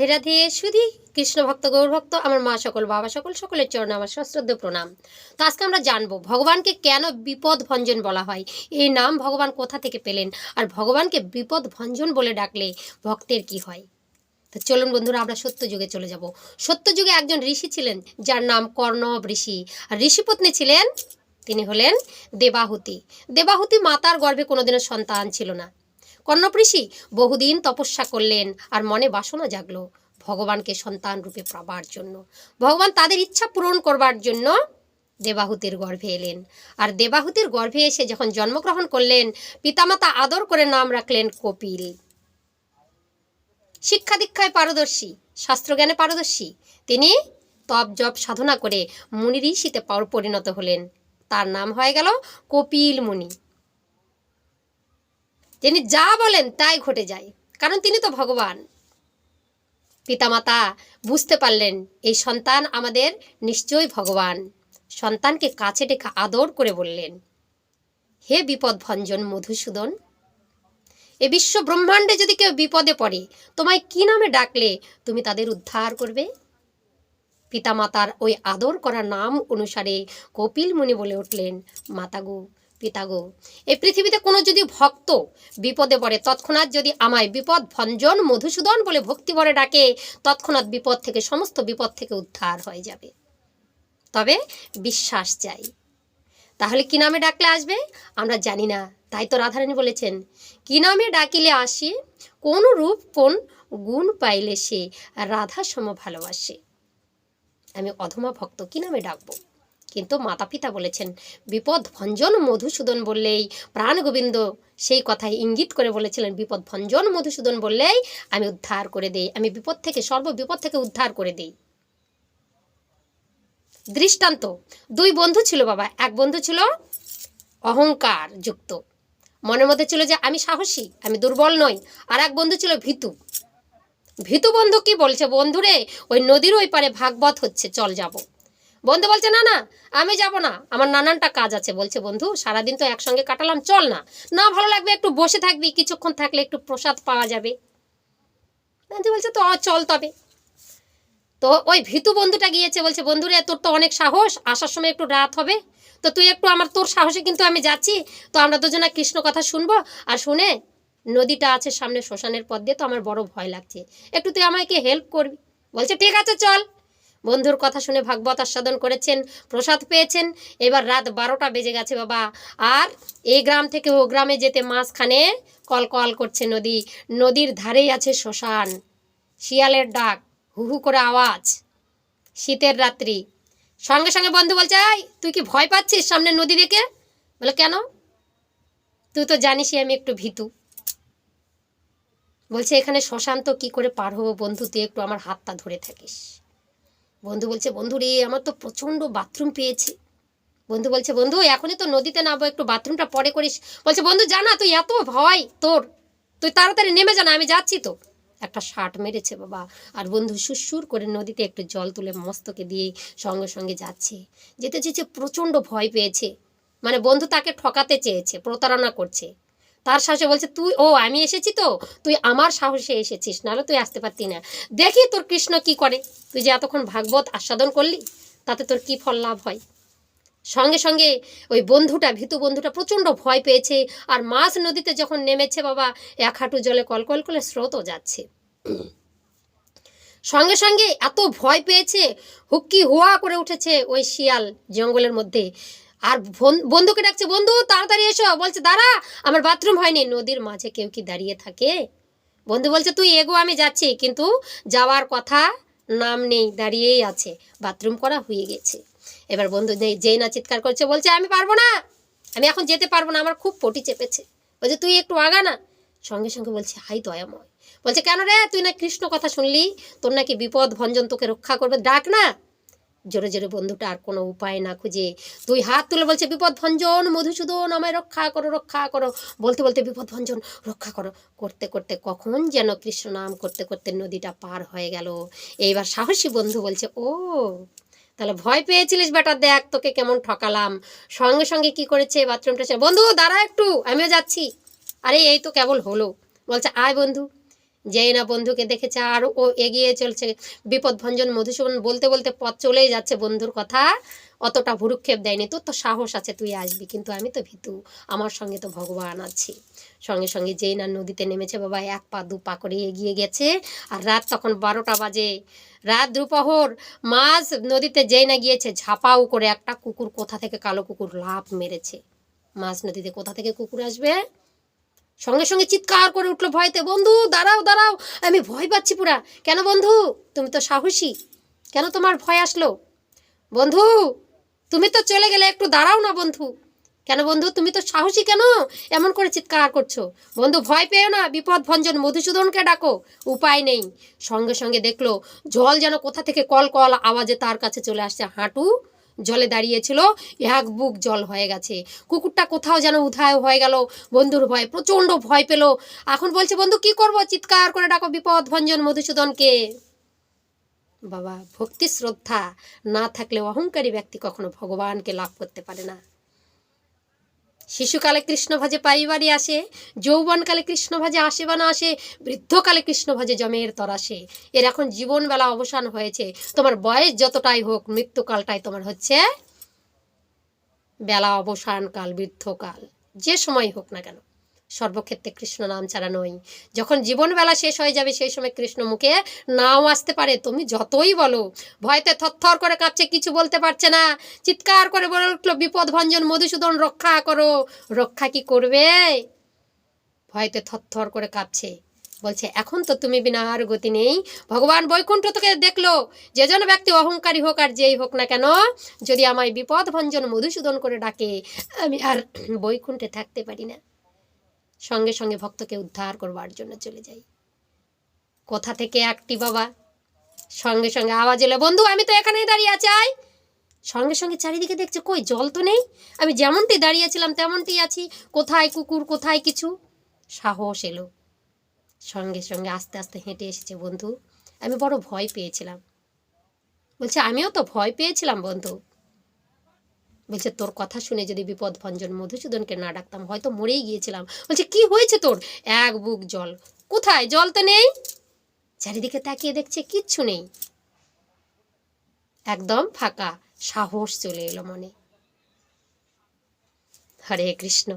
রাধে রাধে শুধু কৃষ্ণ ভক্ত, গৌর ভক্ত, আমার মা সকল, বাবা সকল, সকলের চরণে আমার সশ্রদ্ধ প্রণাম। তো আজকে আমরা জানব, ভগবানকে কেন বিপদ ভঞ্জন বলা হয়? এই নাম ভগবান কোথা থেকে পেলেন? আর ভগবানকে বিপদ ভঞ্জন বলে ডাকলে ভক্তের কি হয়? তো চলুন বন্ধুরা, আমরা সত্যযুগে চলে যাব। সত্যযুগে একজন ঋষি ছিলেন, যার নাম কর্ণব ঋষি। আর ঋষিপত্নী ছিলেন, তিনি হলেন দেবাহুতি। দেবাহুতি মাতার গর্ভে কোনোদিনও সন্তান ছিল না। কর্ণব ঋষি, বহুদিন তপস্যা করলেন আর মনে বাসনা জাগলো ভগবানকে সন্তান রূপে পাবার জন্য। ভগবান তাদের ইচ্ছা পূরণ করবার জন্য দেবাহুতির গর্ভে এলেন। আর দেবাহুতির গর্ভে এসে যখন জন্মগ্রহণ করলেন, পিতামাতা আদর করে নাম রাখলেন কপিল। শিক্ষা দীক্ষায় পারদর্শী, শাস্ত্রজ্ঞানে পারদর্শী, তিনি তপ জপ সাধনা করে মুনি ঋষিতে পরিণত হলেন। তার নাম হয়ে গেল কপিল মুনি। তিনি যা বলেন তাই ঘটে যায়, কারণ তিনি তো ভগবান। পিতামাতা বুঝতে পারলেন, এই সন্তান আমাদের নিশ্চয়ই ভগবান। সন্তানকে কাছে ডেকে আদর করে বললেন, হে বিপদ ভঞ্জন মধুসূদন, এ বিশ্ব ব্রহ্মাণ্ডে যদি কেউ বিপদে পড়ে, তোমায় কি নামে ডাকলে তুমি তাদের উদ্ধার করবে? পিতামাতার ওই আদর করা নাম অনুসারে কপিল মুনি বলে উঠলেন, মাতাগো পিতাগো এই পৃথিবীতে কোনো যদি ভক্ত বিপদে পড়ে, তৎক্ষণাৎ যদি আমায় বিপদ, ভঞ্জন, মধুসূদন বলে ভক্তি ভরে ডাকে, তৎক্ষণাৎ বিপদ থেকে, সমস্ত বিপদ থেকে উদ্ধার হয়ে যাবে। তবে বিশ্বাস চাই। তাহলে কি নামে ডাকলে আসবে? আমরা জানি না। তাই তো রাধারানী বলেছেন, কি নামে ডাকিলে আসে? কোন রূপ, কোন গুণ পাইলে সে? রাধা সম ভালোবাসে। আমি অধমা ভক্ত, কি নামে ডাকবো? কিন্তু মাতা পিতা বলেছেন, বিপদ ভঞ্জন মধুসূদন বললেই প্রাণ গোবিন্দ। সেই কথাই ইঙ্গিত করে বলেছিলেন, বিপদ ভঞ্জন মধুসূদন বললেই আমি উদ্ধার করে দেই, আমি বিপদ থেকে, সর্ব বিপদ থেকে উদ্ধার করে দেই। দৃষ্টান্ত, দুই বন্ধু ছিল বাবা, এক বন্ধু ছিল অহংকার যুক্ত মনের মধ্যে ছিল যে আমি সাহসী, আমি দুর্বল নই, আর এক বন্ধু ছিল ভীতু। ভীতু বন্ধু কি বলছে? বন্ধুরে, ওই নদীর ওই পারে ভাগবত হচ্ছে, চল যাব। বন্ধু বলছে, না না, আমি যাব না। আমার নানানটা কাজ আছে, বলছে বন্ধু। সারাদিন তো একসঙ্গে কাটালাম, চল না। না, ভালো লাগবে, একটু বসে থাকবি, কিছুক্ষণ থাকলে একটু প্রসাদ পাওয়া যাবে। বন্ধু বলছে, তো চল তবে। তো ওই ভীতু বন্ধুটা গিয়েছে, বলছে, বন্ধুরে, তোর তো অনেক সাহস, আসার সময় একটু রাত হবে। তো তুই একটু আমার, তোর সাহসে কিন্তু আমি যাচ্ছি। তো আমরা দুজনা কৃষ্ণ কথা শুনব। আর শুনে, নদীটা আছে সামনে শ্মশানের পথ দিয়ে তো আমার বড় ভয় লাগছে। একটু তুই আমাকে হেল্প করবি? বলছে, ঠিক আছে, চল। বন্ধুর কথা শুনে ভাগবত আস্বাদন করেছেন, প্রসাদ পেয়েছেন। এবার রাত বারোটা বেজে গেছে বাবা। আর এই গ্রাম থেকে ও গ্রামে যেতে মাঝখানে কল কল করছে নদী। নদীর ধারেই আছে শ্মশান। শিয়ালের ডাক, হু হু করে আওয়াজ। শীতের রাত্রি। সঙ্গে সঙ্গে বন্ধু বলছে এই তুই কি ভয় পাচ্ছিস সামনে নদী দেখে? বলে, কেন? তুই তো জানিসই আমি একটু ভীতু। বলছে, এখানে শ্মশান তো কী করে পার হব বন্ধু? তুই একটু আমার হাতটা ধরে থাকিস। বন্ধু বলছে, বন্ধু রে, আমার তো প্রচণ্ড বাথরুম পেয়েছে। বন্ধু বলছে, বন্ধু, এখনই তো নদীতে নামবো, একটু বাথরুমটা পরে করিস। বলছে, বন্ধু জানা তুই এত ভয় তোর। তুই তাড়াতাড়ি নেমে জানা আমি যাচ্ছি তো। একটা শার্ট মেরেছে বাবা। আর বন্ধু সুরসুর করে নদীতে একটু জল তুলে মস্তকে দিয়ে সঙ্গে সঙ্গে যাচ্ছে। যেতে যেতে প্রচণ্ড ভয় পেয়েছে। মানে বন্ধু তাকে ঠকাতে চেয়েছে, প্রতারণা করছে। তার সাহসে বলছে, তুই, ও, আমি এসেছি তো, তুই আমার সাহসে এসেছিস, নাহলে তুই আসতে পারতি না। দেখি তোর কৃষ্ণ কি করে, তুই যে এতক্ষণ ভাগবত আস্বাদন করলি, তাতে তোর কি ফল লাভ হয়? সঙ্গে সঙ্গে ওই বন্ধুটা, ভীতু বন্ধুটা প্রচণ্ড ভয় পেয়েছে, আর মাছ নদীতে যখন নেমেছে বাবা, এক হাঁটু জলে কলকল করে স্রোতও যাচ্ছে। সঙ্গে সঙ্গে এত ভয় পেয়েছে, হুক্কি হুয়া করে উঠেছে ওই শিয়াল জঙ্গলের মধ্যে। আর বন- বন্ধুকে ডাকছে, বন্ধু, তাড়াতাড়ি এসো। বলছে, দাঁড়া, আমার বাথরুম হয়নি। নদীর মাঝে কেউ কি দাঁড়িয়ে থাকে? বন্ধু বলছে, তুই এগো, আমি যাচ্ছি। কিন্তু যাওয়ার কথা নাম নেই, দাঁড়িয়েই আছে। বাথরুম করা হয়ে গেছে। এবার বন্ধু যেই না চিৎকার করছে, বলছে, আমি পারব না, আমি এখন যেতে পারব না, আমার খুব পটি চেপেছে। বলছে, তুই একটু আগা না? সঙ্গে সঙ্গে বলছে, হাই দয়াময়। বলছে, কেন রে, তুই না কৃষ্ণ কথা শুনলি? তোর নাকি বিপদ, ভঞ্জন তোকে রক্ষা করবে। ডাক না। জোরে জোরে বন্ধুটা আর কোনো উপায় না খুঁজে। তুই হাত তুলে বলছে, বিপদ ভঞ্জন, মধুসূদন, আমায় রক্ষা করো রক্ষা করো। বলতে বলতে বিপদ ভঞ্জন, রক্ষা করো। করতে করতে কখন যেন কৃষ্ণ নাম করতে করতে নদীটা পার হয়ে গেল। এইবার সাহসী বন্ধু বলছে, ও, তাহলে ভয় পেয়েছিলিস বেটা, দেখ তোকে কেমন ঠকালাম। সঙ্গে সঙ্গে কি করেছে বাথরুমটা বন্ধু, দাঁড়া একটু, আমিও যাচ্ছি। আরে, এই তো কেবল হলো। বলছে, আয় বন্ধু। যেই না বন্ধুকে দেখেছে, আর ও এগিয়ে চলছে। বিপদ ভঞ্জন মধুসূদন বলতে বলতে পথ চলেই যাচ্ছে বন্ধুর কথা। অতটা ভুরুক্ষেপ দেয়নি। তোর তো সাহস আছে, তুই আসবি। কিন্তু আমি তো ভীতু। আমার সঙ্গে তো ভগবান আছে। সঙ্গে সঙ্গে যেই না নদীতে নেমেছে বাবা, এক পা, দু পা করে এগিয়ে গেছে। আর রাত তখন বারোটা বাজে। রাত দুপহর মাছ নদীতে যেই না গিয়েছে, ঝাপাও করে একটা কুকুর কোথা থেকে কালো কুকুর লাফ মেরেছে। মাছ নদীতে কোথা থেকে কুকুর আসবে? সঙ্গে সঙ্গে চিৎকার করে উঠল ভয়তে, বন্ধু, দাঁড়াও দাঁড়াও, আমি ভয় পাচ্ছি পুরা। কেন বন্ধু? তুমি তো সাহসী। কেন তোমার ভয় আসলো? বন্ধু, তুমি তো চলে গেলে, একটু দাঁড়াও না বন্ধু। কেন বন্ধু, তুমি তো সাহসী কেন? এমন করে চিৎকার করছ। বন্ধু, ভয় পেও না, বিপদ ভঞ্জন মধুসূদনকে ডাকো, উপায় নেই। সঙ্গে সঙ্গে দেখল, জল যেন কোথা থেকে কল কল আওয়াজে তার কাছে চলে আসছে, হাঁটু জলে দাঁড়িয়েছিল, এক বুক জল হয়ে গেছে। কুকুরটা কোথাও যেন উধায় হয়ে গেল, বন্ধুর ভয়, প্রচণ্ড ভয় পেল। এখন বলছে, বন্ধু, কি করব? চিৎকার করে ডাকো, বিপদ, ভঞ্জন মধুসূদনকে। বাবা, ভক্তি শ্রদ্ধা না থাকলে অহংকারী ব্যক্তি কখনো ভগবানকে লাভ করতে পারে না। শিশুকালে কৃষ্ণ ভাজে পাইবারি আসে, যৌবনকালে কৃষ্ণ ভাজে আসে বা না আসে, বৃদ্ধকালে কৃষ্ণ ভাজে জমের তরাসে এর এখন জীবনবেলা অবসান হয়েছে। তোমার বয়স যতটাই হোক, মৃত্যুকালটাই তোমার হচ্ছে বেলা অবসানকাল, বৃদ্ধকাল, যে সময় হোক না কেন। সর্বক্ষেত্রে কৃষ্ণ নাম ছাড়া নই। যখন জীবনবেলা শেষ হয়ে যাবে, সেই সময় কৃষ্ণ মুখে নাও আসতে পারে। তুমি যতই বলো, ভয়তে থরথর করে কাঁপছে, কিছু বলতে পারছে না। চিৎকার করে বলে উঠল, বিপদ ভঞ্জন, মধুসূদন, রক্ষা করো। রক্ষা কি করবে? ভয়তে থরথর করে কাঁপছে। বলছে, এখন তো তুমি বিনা আর গতি নেই। ভগবান বৈকুণ্ঠ তোকে দেখল। যে যেন ব্যক্তি অহংকারী হোক আর যেই হোক না কেন, যদি আমায় বিপদ ভঞ্জন, মধুসূদন করে ডাকে, আমি আর বৈকুণ্ঠে থাকতে পারি না। সঙ্গে সঙ্গে ভক্তকে উদ্ধার করবার জন্য চলে যাই। কোথা থেকে একটি বাবা? সঙ্গে সঙ্গে আওয়াজ এলো, বন্ধু, আমি তো এখানেই দাঁড়িয়ে আয়। সঙ্গে সঙ্গে চারিদিকে দেখছে, কই, জল তো নেই? আমি যেমনটি দাঁড়িয়েছিলাম তেমনটি আছি। কোথায় কুকুর, কোথায় কিছু? সাহস এলো। সঙ্গে সঙ্গে আস্তে আস্তে হেঁটে এসেছে, বন্ধু, আমি বড় ভয় পেয়েছিলাম। বলছে, আমিও তো ভয় পেয়েছিলাম, বন্ধু। বলছে, তোর কথা শুনে যদি বিপদ ভঞ্জন মধুসূদনকে না ডাকতাম, হয়তো মরেই গিয়েছিলাম। বলছে, কি হয়েছে তোর? এক বুক জল। কোথায়? জল তো নেই? চারিদিকে তাকিয়ে দেখছে, কিচ্ছু নেই। একদম ফাঁকা। সাহস চলে এলো মনে। হরে কৃষ্ণ।